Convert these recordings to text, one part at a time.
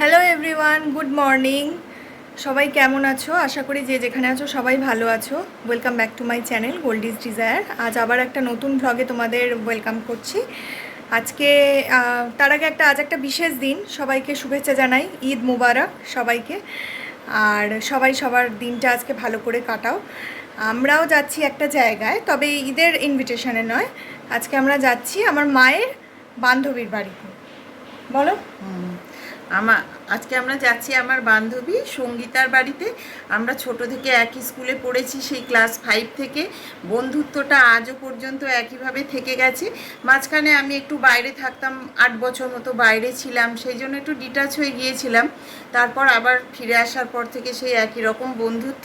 Hello everyone good morning সবাই কেমন আছো? আশা করি যে যেখানে আছো সবাই ভালো আছো। Welcome back to my channel Goldie's desire আজ আবার একটা নতুন ভ্লগে তোমাদের ওয়েলকাম করছি। আজকে তার আগে একটা, আজ একটা বিশেষ দিন। সবাইকে শুভেচ্ছা জানাই। ঈদ মুবারক সবাইকে। আর সবাই সবার দিনটা আজকে ভালো করে কাটাও। আমরাও যাচ্ছি একটা জায়গায়, তবে ঈদের ইনভিটেশনে নয়। আজকে আমরা যাচ্ছি আমার মায়ের বান্ধবীর বাড়িতে। বলো। আমার আজকে আমরা যাচ্ছি আমার বান্ধবী সঙ্গীতার বাড়িতে। আমরা ছোট থেকে একই স্কুলে পড়েছি সেই ক্লাস ফাইভ থেকে। বন্ধুত্বটা আজও পর্যন্ত একইভাবে থেকে গেছে। মাঝখানে আমি একটু বাইরে থাকতাম, আট বছর মতো বাইরে ছিলাম, সেই জন্য একটু ডিটাচ হয়ে গিয়েছিলাম। তারপর আবার ফিরে আসার পর থেকে সেই একই রকম বন্ধুত্ব।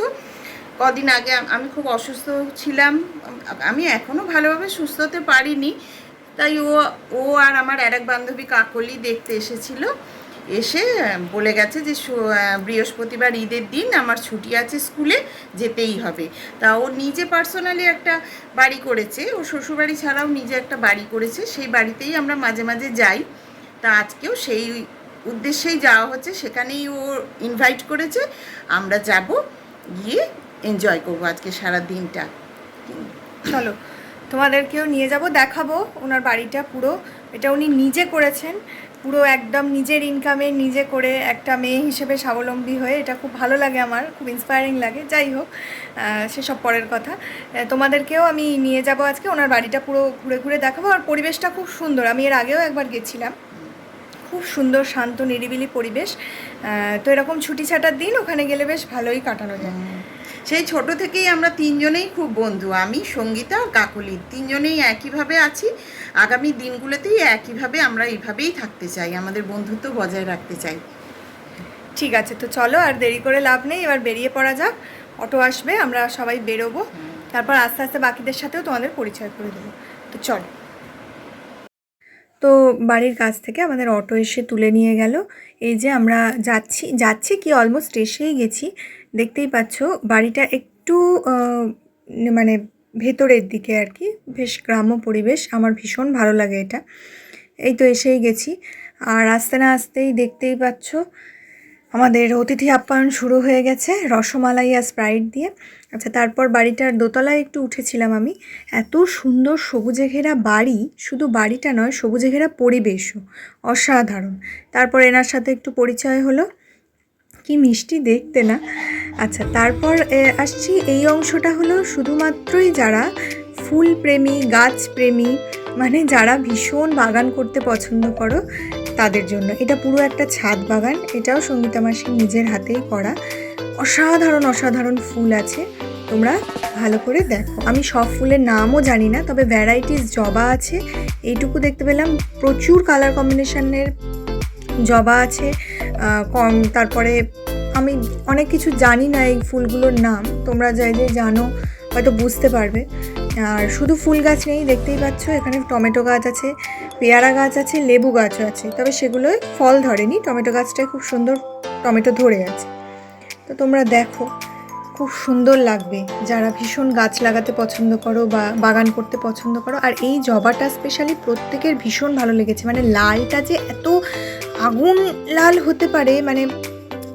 কদিন আগে আমি খুব অসুস্থ ছিলাম। আমি এখনও ভালোভাবে সুস্থ হতে পারিনি। তাই ও ও আর আমার আর এক বান্ধবী কাকলি দেখতে এসেছিল। এসে বলে গেছে যে বৃহস্পতিবার ঈদের দিন আমার ছুটি আছে স্কুলে যেতেই হবে। তা ও নিজে পার্সোনালি একটা বাড়ি করেছে। ও শ্বশুরবাড়ি ছাড়াও নিজে একটা বাড়ি করেছে। সেই বাড়িতেই আমরা মাঝে মাঝে যাই। তা আজকেও সেই উদ্দেশ্যেই যাওয়া হচ্ছে। সেখানেই ও ইনভাইট করেছে। আমরা যাব, গিয়ে এনজয় করব আজকে সারা দিনটা। চলো, তোমাদেরকেও নিয়ে যাব, দেখাবো ওনার বাড়িটা পুরো। এটা উনি নিজে করেছেন। পুরো একদম নিজের ইনকামে নিজে করে একটা মেয়ে হিসেবে স্বাবলম্বী হয়ে এটা খুব ভালো লাগে আমার, খুব ইন্সপায়ারিং লাগে। যাই হোক সেসব পরের কথা। তোমাদেরকেও আমি নিয়ে যাব আজকে, ওনার বাড়িটা পুরো ঘুরে ঘুরে দেখাবো। আর পরিবেশটা খুব সুন্দর, আমি এর আগেও একবার গেছিলাম। খুব সুন্দর, শান্ত, নিরিবিলি পরিবেশ। তো এরকম ছুটি ছাটার দিন ওখানে গেলে বেশ ভালোই কাটানো যায়। সেই ছোট থেকেই আমরা তিনজনেই খুব বন্ধু, আমি, সঙ্গীতা আর কাকলি। তিনজনেই একইভাবে আছি। আগামী দিনগুলোতেই একইভাবে আমরা এইভাবেই থাকতে চাই, আমাদের বন্ধুত্ব বজায় রাখতে চাই। ঠিক আছে, তো চলো আর দেরি করে লাভ নেই, এবার বেরিয়ে পড়া যাক। অটো আসবে, আমরা সবাই বেরোবো। তারপর আস্তে আস্তে বাকিদের সাথেও তোমাদের পরিচয় করে দেবো। তো চলো। তো বাড়ির কাছ থেকে আমাদের অটো এসে তুলে নিয়ে গেল। এই যে আমরা যাচ্ছি যাচ্ছি কি অলমোস্ট এসেই গেছি। দেখতেই পাচ্ছ, বাড়িটা একটু মানে ভেতরের দিকে আর কি, বেশ গ্রাম্য পরিবেশ, আমার ভীষণ ভালো লাগে এটা। এই তো এসেই গেছি। আর আসতে না আসতেই দেখতেই পাচ্ছ, আমাদের অতিথি আপ্যায়ন শুরু হয়ে গেছে, রসমালাই আর স্প্রাইট দিয়ে। আচ্ছা তারপর বাড়িটার দোতলায় একটু উঠেছিলাম আমি। এত সুন্দর সবুজে ঘেরা বাড়ি, শুধু বাড়িটা নয়, সবুজে ঘেরা পরিবেশও, অসাধারণ। তারপর এনার সাথে একটু পরিচয় হলো। কি মিষ্টি দেখতে না। আচ্ছা তারপর আসছি। এই অংশটা হলো শুধুমাত্রই যারা ফুল প্রেমী গাছ প্রেমী মানে যারা ভীষণ বাগান করতে পছন্দ করো, তাদের জন্য। এটা পুরো একটা ছাদ বাগান। এটাও সঙ্গীতা মাসি নিজের হাতেই করা। অসাধারণ অসাধারণ ফুল আছে। তোমরা ভালো করে দেখো। আমি সব ফুলের নামও জানি না, তবে ভ্যারাইটিস জবা আছে। এইটুকু দেখতে পেলাম। প্রচুর কালার কম্বিনেশনের জবা আছে। কম। তারপরে আমি অনেক কিছু জানি না এই ফুলগুলোর নাম। তোমরা যাই যে জানো, হয়তো বুঝতে পারবে। আর শুধু ফুল গাছ নেই, দেখতেই পাচ্ছ, এখানে টমেটো গাছ আছে, পেয়ারা গাছ আছে, লেবু গাছও আছে। তবে সেগুলোয় ফল ধরেনি। টমেটো গাছটায় খুব সুন্দর টমেটো ধরে আছে। তো তোমরা দেখো, খুব সুন্দর লাগবে। যারা ভীষণ গাছ লাগাতে পছন্দ করো বা বাগান করতে পছন্দ করো, আর এই জবাটা স্পেশালি প্রত্যেকের ভীষণ ভালো লেগেছে। মানে লালটা যে এত আগুন লাল হতে পারে মানে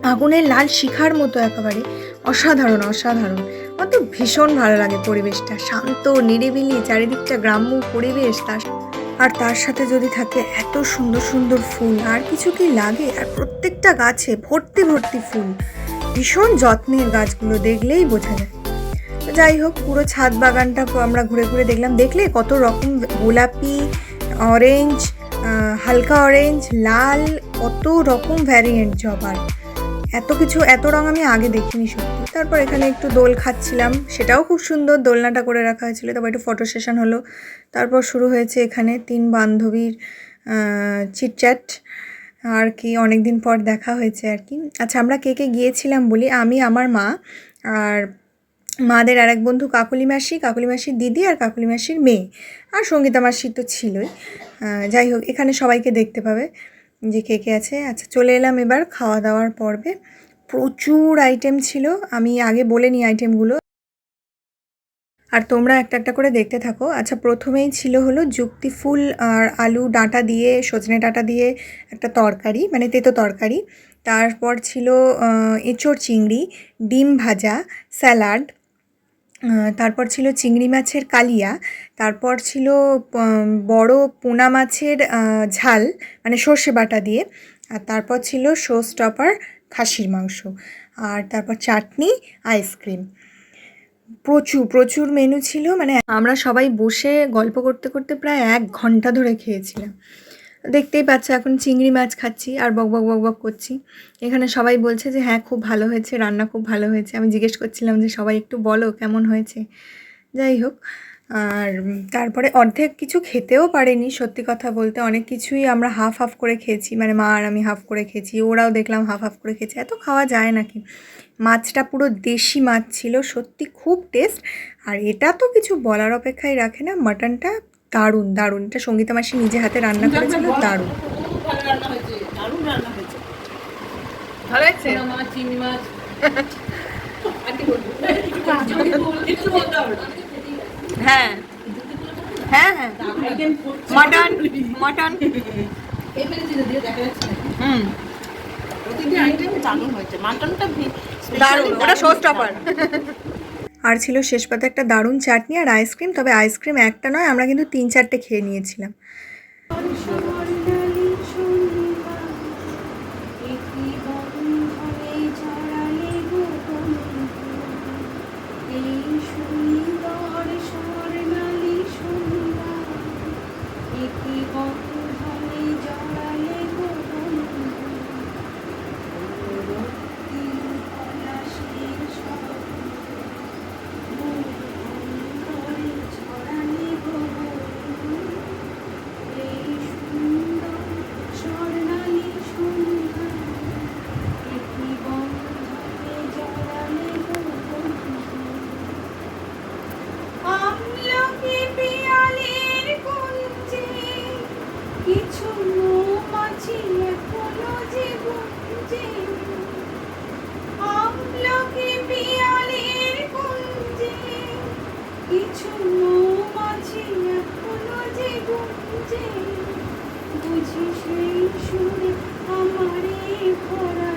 আগুনের লাল শিখার মতো একেবারে। অসাধারণ অসাধারণ। আমার তো ভীষণ ভালো লাগে পরিবেশটা। শান্ত, নিরিবিলি, চারিদিকটা গ্রাম্য পরিবেশ। তার, আর তার সাথে যদি থাকে এত সুন্দর সুন্দর ফুল। আর কিছু কি লাগে? আর প্রত্যেকটা গাছে ভর্তি ভর্তি ফুল। ভীষণ যত্নের গাছগুলো দেখলেই বোঝা যায়। যাই হোক, পুরো ছাদ বাগানটা আমরা ঘুরে ঘুরে দেখলাম। দেখলে কত রকম গোলাপি অরেঞ্জ হালকা অরেঞ্জ লাল কত রকম ভ্যারিয়েন্ট জবার এত কিছু, এত রং আমি আগে দেখিনি সত্যি। তারপর এখানে একটু দোল খাচ্ছিলাম, সেটাও খুব সুন্দর দোলনাটা করে রাখা হয়েছিল। তারপর একটু ফটো সেশন হলো। তারপর শুরু হয়েছে এখানে তিন বান্ধবীর চিটচ্যাট আর কি অনেক দিন পর দেখা হয়েছে আর কি। আচ্ছা আমরা কে কে গিয়েছিলাম বলি? আমি, আমার মা আর মাদের আর এক বন্ধু কাকুলি মাসি, কাকুলি মাসির দিদি আর কাকুলি মাসির মেয়ে। আর সঙ্গীতা মাসি তো ছিলই। যাই হোক, এখানে সবাইকে দেখতে পাবে। যে কে কে আছে? আচ্ছা চলে এলাম এবার খাওয়া দাওয়ার পর্বে। প্রচুর আইটেম ছিল। আমি আগে বলে নিই আইটেমগুলো আর তোমরা একটা একটা করে দেখতে থাকো। আচ্ছা প্রথমেই ছিল হলো যুক্তি ফুল আর আলু ডাঁটা দিয়ে, সজনে ডাঁটা দিয়ে একটা তরকারি মানে তেতো তরকারি। তারপর ছিল এঁচোড় চিংড়ি, ডিম ভাজা, স্যালাড তারপর ছিল চিংড়ি মাছের কালিয়া, তারপর ছিল বড় পোনা মাছের ঝাল মানে সর্ষে বাটা দিয়ে, আর তারপর ছিল শো স্টপার খাসির মাংস, আর তারপর চাটনি আইসক্রিম প্রচুর প্রচুর মেনু ছিল মানে আমরা সবাই বসে গল্প করতে করতে প্রায় এক ঘণ্টা ধরে খেয়েছিলাম। দেখতেই পাচ্ছ, এখন চিংড়ি মাছ খাচ্ছি আর বক বক বক বক করছি। এখানে সবাই বলছে যে হ্যাঁ খুব ভালো হয়েছে, রান্না খুব ভালো হয়েছে। আমি জিজ্ঞেস করছিলাম যে, সবাই একটু বলো, কেমন হয়েছে? যাই হোক, আর তারপরে অর্ধেক কিছু খেতেও পারেনি, সত্যি কথা বলতে। অনেক কিছুই আমরা হাফ হাফ করে খেয়েছি। মানে মা আর আমি হাফ করে খেয়েছি, ওরাও দেখলাম হাফ হাফ করে খেয়েছে। এত খাওয়া যায় নাকি? মাছটা পুরো দেশি মাছ ছিল, সত্যি খুব টেস্ট আর এটা তো কিছু বলার অপেক্ষাই রাখে না মাটনটা দারুণ দারুণ। এটা সঙ্গীতা মাসি নিজে হাতে রান্না করেছিল দারুণ। হ্যাঁ। হ্যাঁ হ্যাঁ। Mutton mutton. হুম। দারুণ হয়েছে। মাটনটা দারুণ ওটা শো স্টপার আর ছিল শেষ পাতে একটা দারুণ চাটনি আর আইসক্রিম, তবে আইসক্রিম একটা নয়, আমরা কিন্তু তিন চারটে খেয়ে নিয়েছিলাম। কিছু মৌমাছি এখনও যে আমলকে বিয়ালের কুঞ্জে কিছু মৌমাছি এখনও যে বুঝি সেই সুরে আমারে ভরালে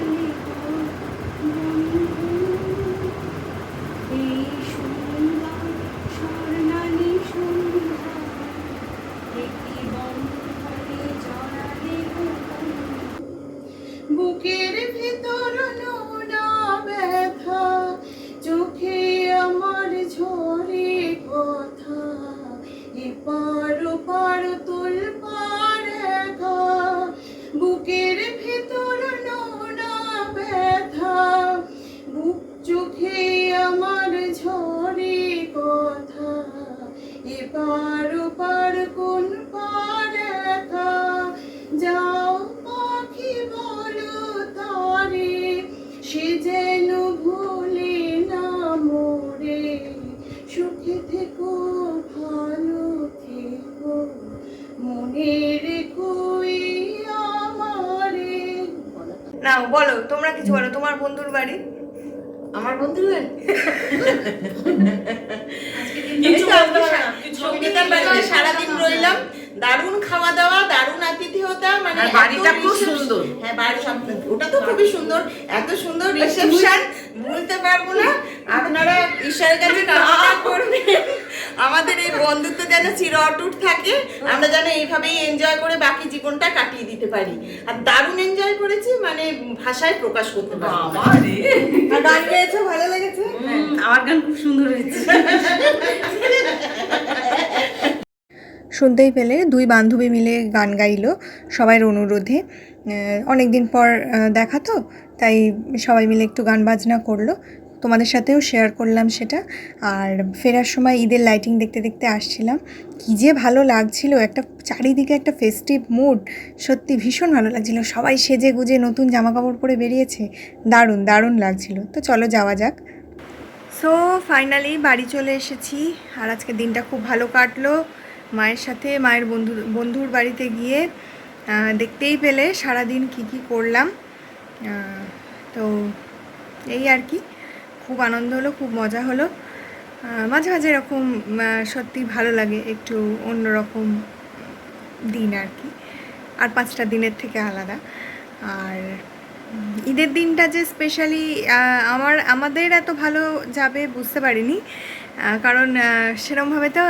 কিছু বলো তোমার বন্ধুর বাড়ি? আমার বলতে সঙ্গীতার বাড়িতে সারাদিন রইলাম। দারুণ খাওয়া দাওয়া দারুণ আতিথেয়তা মানে বাড়িটা খুব সুন্দর। হ্যাঁ বাড়ি সব ওটা তো খুবই সুন্দর এত সুন্দর রিসেপশন ভুলতে পারব না। আপনারা ঈশ্বরের কাছে কামনা করবেন। আমাদের এই বন্ধুত্ব যেন চির অটুট থাকে আমরা যেন এইভাবেই এনজয় করে বাকি জীবনটা কাটিয়ে দিতে পারি। আর দারুণ এনজয় করেছি মানে ভাষায় প্রকাশ করতে পারব না। বাবা রে। আর গান গেয়েছো ভালো লেগেছে? আমার গান খুব সুন্দর হয়েছে। শুনতেই পেলে দুই বান্ধবী মিলে গান গাইলো সবাইয়ের অনুরোধে। অনেক দিন পর দেখা তো তাই সবাই মিলে একটু গান বাজনা করল। তোমাদের সাথেও শেয়ার করলাম সেটা। আর ফেরার সময় ঈদের লাইটিং দেখতে দেখতে আসছিলাম। কী যে ভালো লাগছিল, একটা চারিদিকে একটা ফেস্টিভ মুড সত্যি ভীষণ ভালো লাগছিল। সবাই সেজে গুজে নতুন জামা কাপড় পরে বেরিয়েছে। দারুণ দারুণ লাগছিল। তো চলো যাওয়া যাক। সো ফাইনালি বাড়ি চলে এসেছি। আর আজকে দিনটা খুব ভালো কাটলো। মায়ের সাথে, মায়ের বন্ধুর বন্ধুর বাড়িতে গিয়ে দেখতেই পেলে সারাদিন কি কি করলাম। তো এই আর কি। খুব আনন্দ হলো, খুব মজা হলো। মাঝে মাঝে এরকম সত্যি ভালো লাগে একটু অন্যরকম দিন আর কি। আর পাঁচটা দিনের থেকে আলাদা। আর ঈদের দিনটা যে স্পেশালি আমার, আমাদের এত ভালো যাবে বুঝতে পারিনি। কারণ সেরমভাবে তো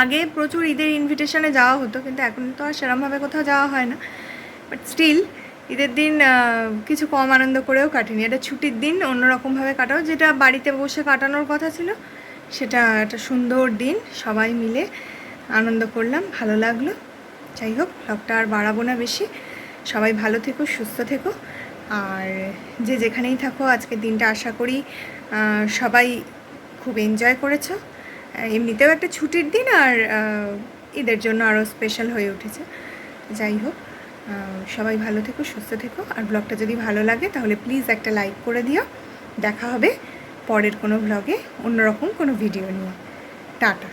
আগে প্রচুর ঈদের ইনভিটেশনে যাওয়া হতো, কিন্তু এখন তো আর সেরমভাবে কোথাও যাওয়া হয় না। বাট স্টিল ঈদের দিন কিছু কম আনন্দ করেও কাটিনি। এটা ছুটির দিন অন্যরকমভাবে কাটাও। যেটা বাড়িতে বসে কাটানোর কথা ছিল, সেটা একটা সুন্দর দিন। সবাই মিলে আনন্দ করলাম, ভালো লাগল। যাই হোক, ব্লগটা আর বাড়াবো না বেশি। সবাই ভালো থেকো, সুস্থ থেকো। আর যে যেখানেই থাকো আজকের দিনটা আশা করি সবাই খুব এনজয় করেছ। এমনিতেও একটা ছুটির দিন আর ঈদের জন্য আরও স্পেশাল হয়ে উঠেছে। যাই হোক। সবাই ভালো থেকো, সুস্থ থেকো। আর ব্লগটা যদি ভালো লাগে, তাহলে প্লিজ একটা লাইক করে দিও। দেখা হবে পরের কোনো ব্লগে অন্যরকম কোনো ভিডিও নিয়ে। টাটা।